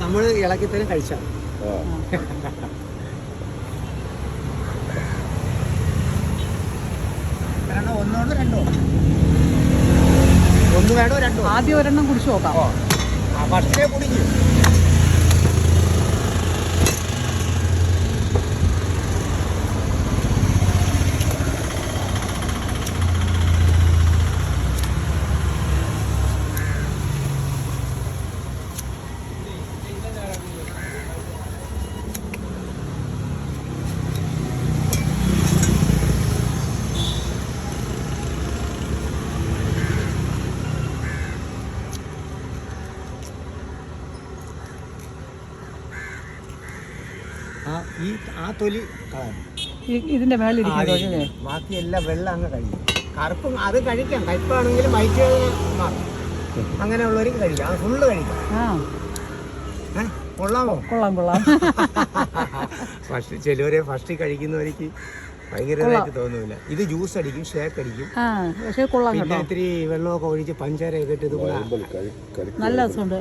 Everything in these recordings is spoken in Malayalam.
നമ്മൾ ഇളക്കിത്തരം കഴിച്ചാൽ ആ രണ്ടോ രണ്ടോ? ഒന്ന് വേണോ രണ്ടോ? ആദ്യം ഒരെണ്ണം കുടിച്ചു നോക്കാം. ഫസ്റ്റേ കുടിക്കും. ആ ഈ ആ തൊലി കളയണം ഇതിന്റെ മേലെ അല്ലേ ബാക്കി എല്ലാം വെള്ളം അങ്ങ് കഴിയും. കറുപ്പും അത് കഴിക്കാം. കയ്പാണെങ്കിലും വൈറ്റ് മാറും. അങ്ങനെയുള്ളവർക്ക് കഴിക്കാം. അത് ഫുള്ള് കഴിക്കാം. ആ. കൊള്ളാമോ കൊള്ളാം കൊള്ളാം. ഫസ്റ്റ് ചിലവരെ ഫസ്റ്റ് കഴിക്കുന്നവർക്ക് ഭയങ്കരമായിട്ട് തോന്നൂല. ഇത് ജ്യൂസ് അടിക്കും ഷേക്ക് അടിക്കും. പക്ഷേ കൊള്ളാം പിന്നെ ഇത്തിരി വെള്ളമൊക്കെ ഒഴിച്ച് പഞ്ചാരയൊക്കെ ഇട്ട് ഇത് നല്ല രസമുണ്ട്.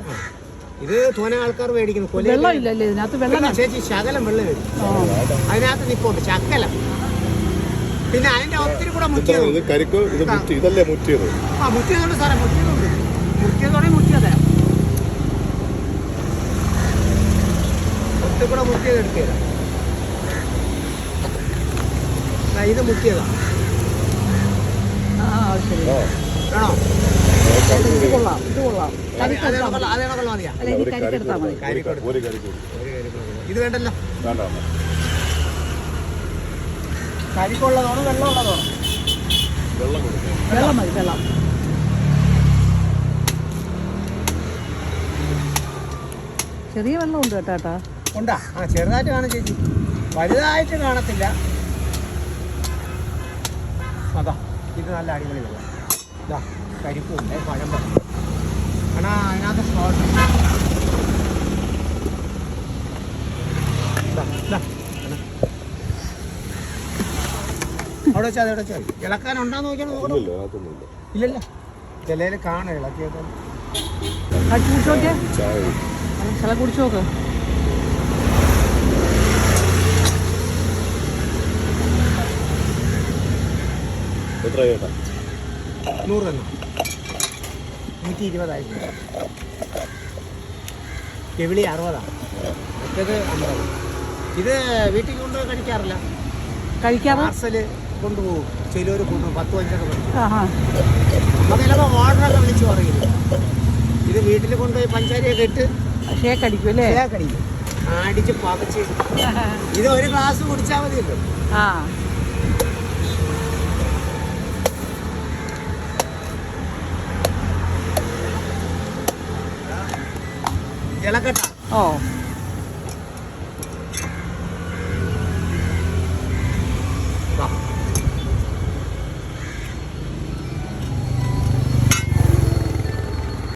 ഇത് തോന ആൾക്കാർ മേടിക്കുന്നു. കൊല വെള്ളം ഇല്ലല്ലേ ഇതിനകത്ത് വെള്ളം ചേച്ചി ശകലം വെള്ളം വരും അതിനകത്ത് നിപ്പുണ്ട് ശക്കലം പിന്നെ അതിന്റെ ഒത്തിരി കൂടെ മുറ്റിയത് ഇത് കരിക്ക് ഇത് ഇതല്ലേ മുറ്റിയത്? ആ മുറ്റിയതുണ്ട് സാറേ മുറ്റിയതുണ്ട് മുറ്റിയതോടെ മുറ്റിയതേ. ഒത്തിരി കൂടെ മുറ്റിയത് എടുക്കുക ഇത് മുറ്റിയതാണ് ആ ശരി. ആ. വേണോ ഇത് കൊള്ളാം ഇത് കൊള്ളാം അത് കരിക്കെടുത്താൽ അതേണക്കുള്ള മതി അല്ല കരിക്കെടുത്താൽ ഒരു ഇത് വേണ്ടല്ലോ. വേണ്ട വേണ്ട. കരിക്കുള്ളതാണോ വെള്ളമുള്ളതാണോ? വെള്ളം കൊടുക്കാം. വെള്ളം മതി വെള്ളം. ചെറിയ വെള്ളം ഉണ്ട് കേട്ടാ ഏട്ടാ. ഉണ്ടാ? ആ ചെറുതായിട്ട് കാണാം ചേച്ചി. വലുതായിട്ട് കാണത്തില്ല. അതാ ഇത് നല്ല അടിപൊളി വെള്ളം. ഇതാ കരിപ്പുണ്ട് പഴം കാരണം അതിനകത്ത് ഷോർട്ട് അവിടെ വെച്ചാൽ അവിടെ വെച്ചാൽ ഇളക്കാൻ ഉണ്ടാന്ന് നോക്കിയാൽ നോക്കണം ഇല്ലല്ലോ ചിലയിൽ കാണും ഇളക്കിയൊക്കെ കുടിച്ചു നോക്കിയേ ചില കുടിച്ചു നോക്ക് എത്ര ചേട്ടാ നൂറ് തന്നെ നൂറ്റി ഇരുപതായിരുന്നു എവിളി അറുപതാണ് മറ്റേത് അമ്പത്. ഇത് വീട്ടിൽ കൊണ്ട് കഴിക്കാറില്ല. കഴിക്കാതെ പാർസൽ കൊണ്ടുപോകും. ചിലവർ കൊണ്ടുപോകും. പത്ത് പഞ്ചൊക്കെ ആഹാ. അത് ചിലപ്പോൾ ഓർഡറൊക്കെ വിളിച്ച് പറയും. ഇത് വീട്ടിൽ കൊണ്ടുപോയി പഞ്ചാരിയൊക്കെ ഇട്ട് പക്ഷേ കടിക്കും അല്ലേ? കടിക്കും അടിച്ച് പതച്ച്. ഇത് ഒരു ഗ്ലാസ് കുടിച്ചാൽ മതിയല്ലോ. ആ. ഓ Wow.